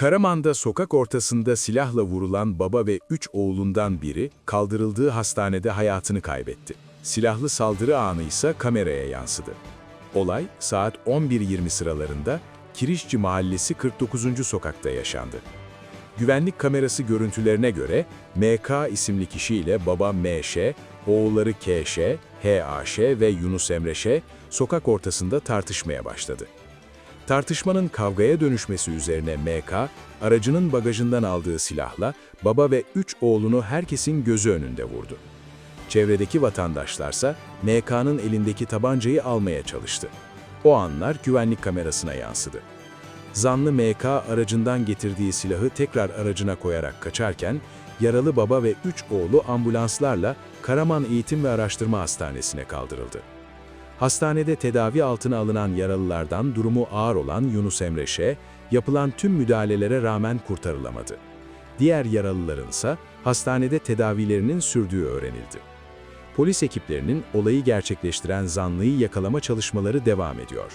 Karaman'da sokak ortasında silahla vurulan baba ve üç oğlundan biri kaldırıldığı hastanede hayatını kaybetti. Silahlı saldırı anı ise kameraya yansıdı. Olay saat 11.20 sıralarında Kirişçi Mahallesi 49. sokakta yaşandı. Güvenlik kamerası görüntülerine göre MK isimli kişiyle baba MŞ, oğulları KŞ, HAŞ ve Yunus Emre Ş. sokak ortasında tartışmaya başladı. Tartışmanın kavgaya dönüşmesi üzerine MK, aracının bagajından aldığı silahla baba ve üç oğlunu herkesin gözü önünde vurdu. Çevredeki vatandaşlarsa MK'nın elindeki tabancayı almaya çalıştı. O anlar güvenlik kamerasına yansıdı. Zanlı MK aracından getirdiği silahı tekrar aracına koyarak kaçarken, yaralı baba ve üç oğlu ambulanslarla Karaman Eğitim ve Araştırma Hastanesi'ne kaldırıldı. Hastanede tedavi altına alınan yaralılardan durumu ağır olan Yunus Emre Ş, yapılan tüm müdahalelere rağmen kurtarılamadı. Diğer yaralıların ise hastanede tedavilerinin sürdüğü öğrenildi. Polis ekiplerinin olayı gerçekleştiren zanlıyı yakalama çalışmaları devam ediyor.